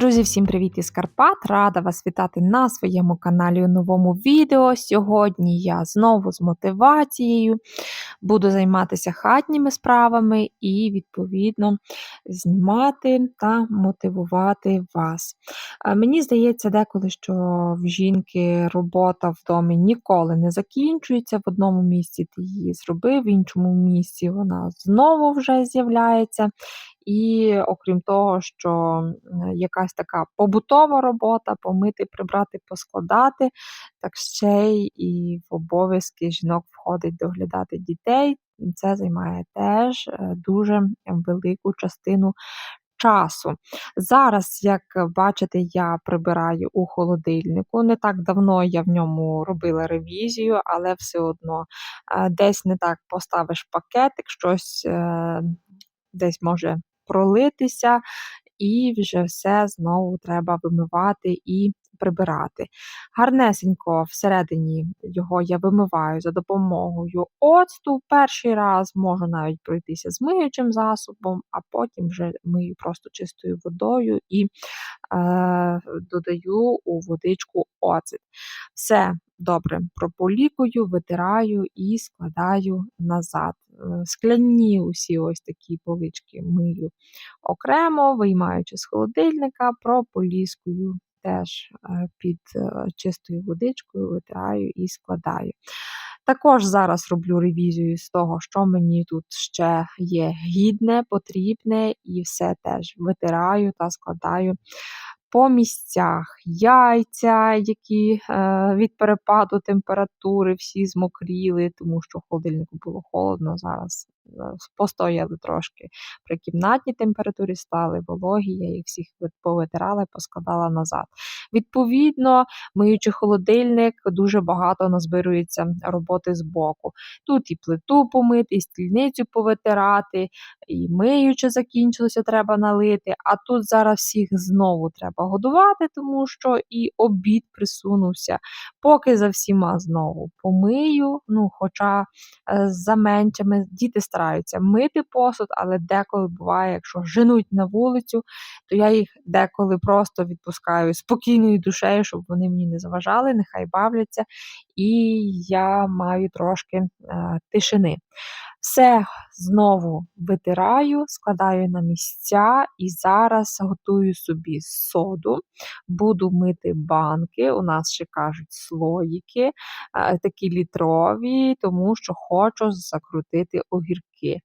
Друзі, всім привіт із Карпат! Рада вас вітати на своєму каналі у новому відео. Сьогодні я знову з мотивацією буду займатися хатніми справами і, відповідно, знімати та мотивувати вас. Мені здається, деколи, що в жінки робота в домі ніколи не закінчується. В одному місці ти її зробив, в іншому місці вона знову вже з'являється. І окрім того, що якась така побутова робота, помити, прибрати, поскладати, так ще й і в обов'язки жінок входить доглядати дітей. Це займає теж е, дуже велику частину часу. Зараз, як бачите, я прибираю у холодильнику. Не так давно я в ньому робила ревізію, але все одно е, десь не так поставиш пакетик, щось е, десь може пролитися, і вже все знову треба вимивати і прибирати. Гарнесенько всередині його я вимиваю за допомогою оцту. Перший раз можу навіть пройтися з миючим засобом, а потім вже мию просто чистою водою і е, додаю у водичку оцет. Все добре прополікую, витираю і складаю назад. Е, скляні усі ось такі полички мию окремо, виймаючи з холодильника, прополіскую теж е, під е, чистою водичкою, витираю і складаю. Також зараз роблю ревізію з того, що мені тут ще є гідне, потрібне, і все теж витираю та складаю по місцях. Яйця, які е, від перепаду температури всі змокріли, тому що в холодильнику було холодно. Зараз постояли трошки при кімнатній температурі, стали вологі, я їх всіх повитирала і поскладала назад. Відповідно, миючи холодильник, дуже багато назбирується роботи з боку. Тут і плиту помити, і стільницю повитирати, і миючи закінчилося, треба налити. А тут зараз всіх знову треба годувати, тому що і обід присунувся. Поки за всіма знову помию. ну, Хоча е, за меншими діти стараються мити посуд, але деколи буває, якщо женуть на вулицю, то я їх деколи просто відпускаю спокійною душею, щоб вони мені не заважали, нехай бавляться, і я маю трошки е, тишини. Все знову витираю, складаю на місця і зараз готую собі соду, буду мити банки. У нас ще кажуть слоїки, е, такі літрові, тому що хочу закрутити огірки. Е,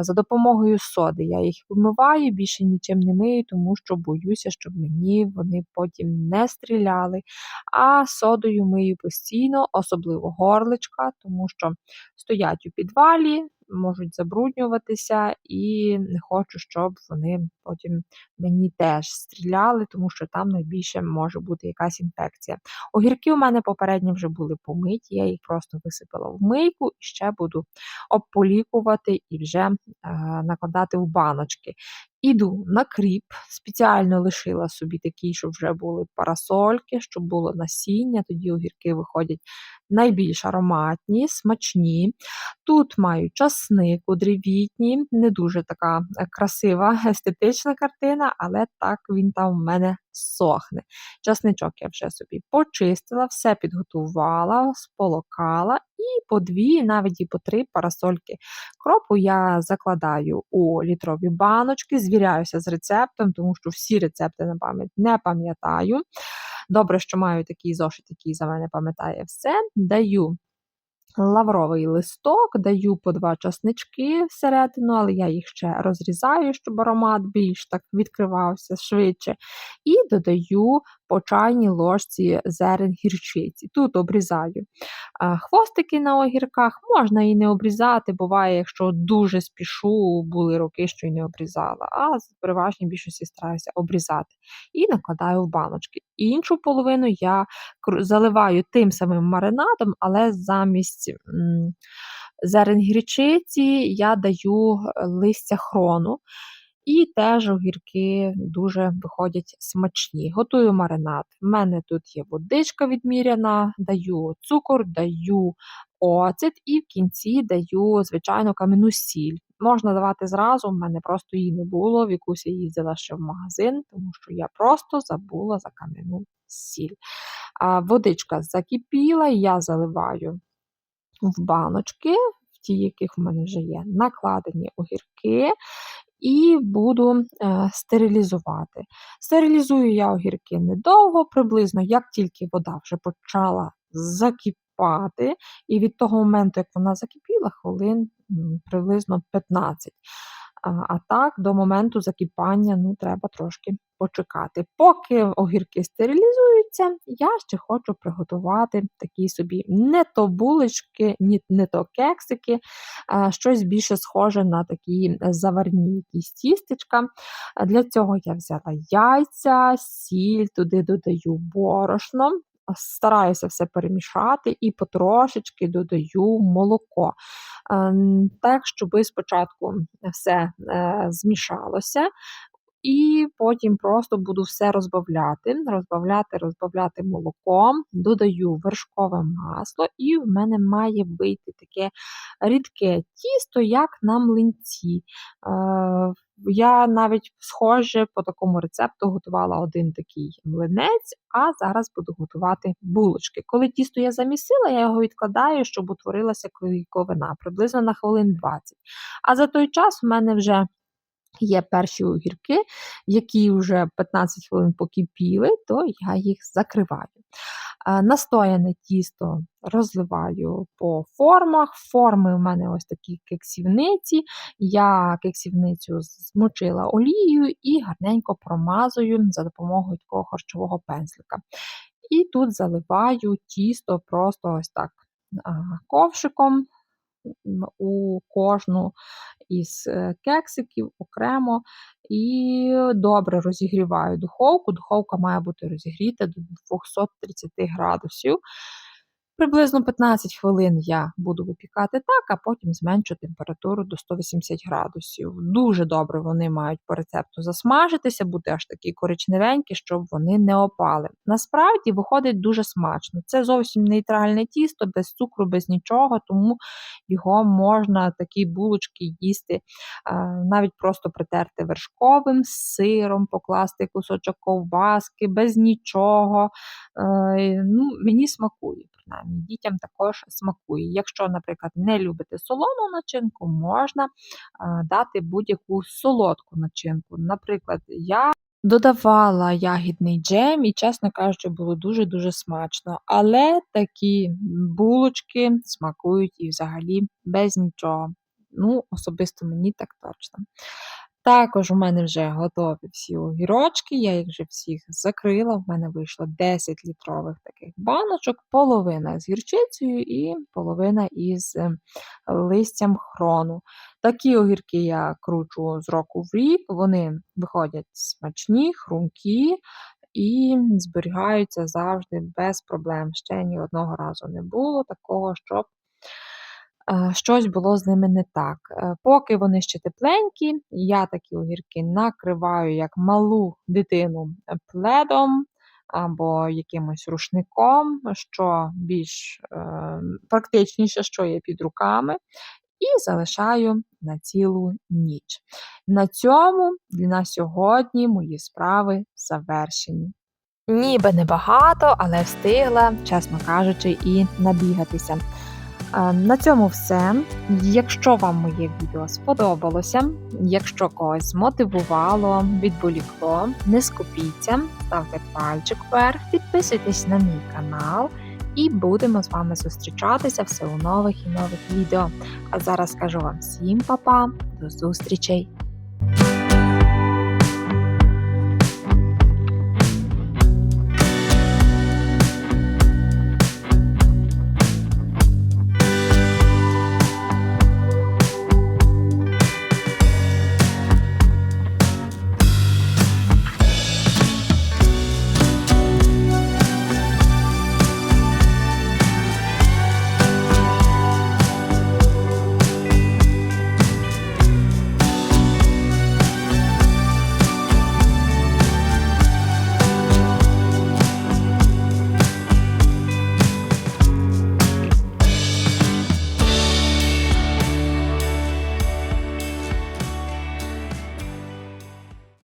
за допомогою соди я їх вимиваю, більше нічим не мию, тому що боюся, щоб мені вони потім не стріляли. А содою мию постійно, особливо горличка, тому що стоять у підвалі можуть забруднюватися, і не хочу, щоб вони потім мені теж стріляли, тому що там найбільше може бути якась інфекція. Огірки у мене попередньо вже були помиті, я їх просто висипала в мийку і ще буду обполікувати і вже е, накладати в баночки. Іду на кріп, спеціально лишила собі такі, щоб вже були парасольки, щоб було насіння, тоді огірки виходять найбільш ароматні, смачні. Тут маю часник у древітні, не дуже така е, красива, естетична картина, але так він там в мене сохне. Часничок я вже собі почистила, все підготувала, сполокала і по дві, навіть і по три парасольки. Кропу я закладаю у літрові баночки, звіряюся з рецептом, тому що всі рецепти на пам'ять не пам'ятаю. Добре, що маю такий зошит, який за мене пам'ятає все. Даю лавровий листок, даю по два часнички всередину, але я їх ще розрізаю, щоб аромат більш так відкривався швидше. І додаю по чайній ложці зерен гірчиці. Тут обрізаю хвостики на огірках, можна і не обрізати, буває, якщо дуже спішу, були роки, що й не обрізала, а в переважній більшості стараюся обрізати. І накладаю в баночки. Іншу половину я заливаю тим самим маринадом, але замість зерен гірчиці я даю листя хрону. І теж огірки дуже виходять смачні. Готую маринад. У мене тут є водичка відміряна, даю цукор, даю оцет і в кінці даю, звичайно, кам'яну сіль. Можна давати зразу, в мене просто її не було. Вікуся їздила ще в магазин, тому що я просто забула за кам'яну сіль. А, Водичка закипіла, я заливаю в баночки, в ті, яких в мене вже є, накладені огірки. І буду е, стерилізувати. Стерилізую я огірки недовго, приблизно, як тільки вода вже почала закипати, і від того моменту, як вона закипіла, хвилин приблизно 15. А, так, до моменту закипання ну, треба трошки почекати. Поки огірки стерилізуються, я ще хочу приготувати такі собі не то булочки, ні, не то кексики, щось більше схоже на такі заварні якісь тістечка. Для цього я взяла яйця, сіль, туди додаю борошно. Стараюся все перемішати і потрошечки додаю молоко. Ем, Так, щоб спочатку все е, змішалося, і потім просто буду все розбавляти, розбавляти, розбавляти молоком, додаю вершкове масло, і в мене має вийти таке рідке тісто, як на млинці. Я навіть схоже по такому рецепту готувала один такий млинець, а зараз буду готувати булочки. Коли тісто я замісила, я його відкладаю, щоб утворилася клейковина, приблизно на хвилин 20. А за той час в мене вже є перші огірки, які вже 15 хвилин покипіли, то я їх закриваю. Настояне тісто розливаю по формах. Форми у мене ось такі кексівниці. Я кексівницю змочила олією і гарненько промазую за допомогою такого харчового пензлика. І тут заливаю тісто просто ось так ковшиком у кожну із е, кексиків окремо і добре розігріваю духовку. Духовка має бути розігріта до 230 градусів. Приблизно 15 хвилин я буду випікати так, а потім зменшу температуру до 180 градусів. Дуже добре вони мають по рецепту засмажитися, бути аж такі коричневенькі, щоб вони не опали. Насправді виходить дуже смачно. Це зовсім нейтральне тісто, без цукру, без нічого, тому його можна такі булочки їсти, навіть просто притерти вершковим сиром, покласти кусочок ковбаски, без нічого. Е, ну, Мені смакує принаймні дітям також смакує. Якщо, наприклад, не любите солону начинку, можна дати будь-яку солодку начинку. Наприклад, я додавала ягідний джем і, чесно кажучи, було дуже-дуже смачно. Але такі булочки смакують і взагалі без нічого. Ну, особисто мені так точно. Також у мене вже готові всі огірочки, я їх вже всіх закрила. В мене вийшло 10 літрових таких баночок, половина з гірчицею і половина із е, листям хрону. Такі огірки я кручу з року в рік, вони виходять смачні, хрумкі і зберігаються завжди без проблем. Ще ні одного разу не було такого, щоб щось було з ними не так. Е, поки вони ще тепленькі, я такі огірки накриваю як малу дитину пледом або якимось рушником, що більш е, практичніше, що є під руками, і залишаю на цілу ніч. На цьому на сьогодні мої справи завершені. Ніби небагато, але встигла, чесно кажучи, і набігатися. На цьому все. Якщо вам моє відео сподобалося, якщо когось змотивувало, відволікло, не скупіться, ставте пальчик вверх, підписуйтесь на мій канал і будемо з вами зустрічатися все у нових і нових відео. А зараз кажу вам всім па-па, до зустрічей!